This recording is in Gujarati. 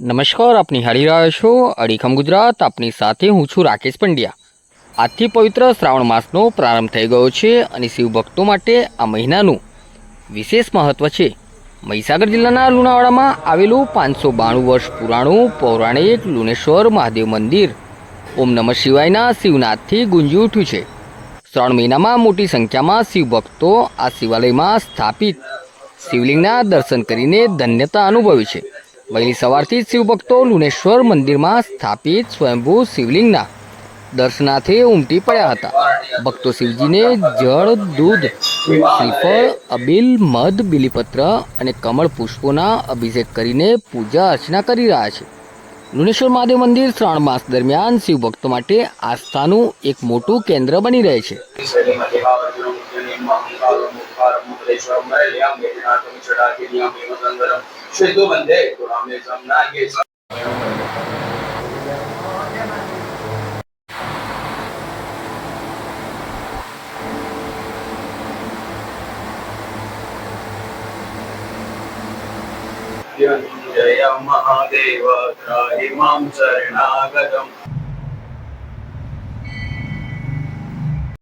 નમસ્કાર આપ નિહાળી રહ્યા છો અડીખમ ગુજરાત. આપની સાથે હું છું રાકેશ પંડ્યા. આજથી પવિત્ર શ્રાવણ માસનો પ્રારંભ થઈ ગયો છે અને શિવભક્તો માટે આ મહિનાનું વિશેષ મહત્ત્વ છે. મહીસાગર જિલ્લાના લુણાવાડામાં આવેલું પાંચસો બાણું વર્ષ પુરાણું પૌરાણિક લુણેશ્વર મહાદેવ મંદિર ઓમ નમઃ શિવાયના શિવનાથથી ગુંજી ઉઠ્યું છે. શ્રાવણ મહિનામાં મોટી સંખ્યામાં શિવભક્તો આ શિવાલયમાં સ્થાપિત શિવલિંગના દર્શન કરીને ધન્યતા અનુભવી છે. વહેલી સવારથી જ શિવભક્તો લુનેશ્વર મંદિરમાં સ્થાપિત સ્વયંભૂ શિવલિંગના દર્શનાર્થે ઉમટી પડ્યા હતા. ભક્તો શિવજીને જળ, દૂધ, શ્રીફળ, અબીલ, મધ, બિલીપત્ર અને કમળ પુષ્પોના અભિષેક કરીને પૂજા અર્ચના કરી રહ્યા છે. લુનેશ્વર મહાદેવ મંદિર શ્રાવણ માસ દરમિયાન શિવભક્તો માટે આસ્થાનું એક મોટું કેન્દ્ર બની રહે છે. શ્વેતો બંધે ગુણામે સમનાગે જય મહાદેવ ત્રાહિ મામ શરણાગતમ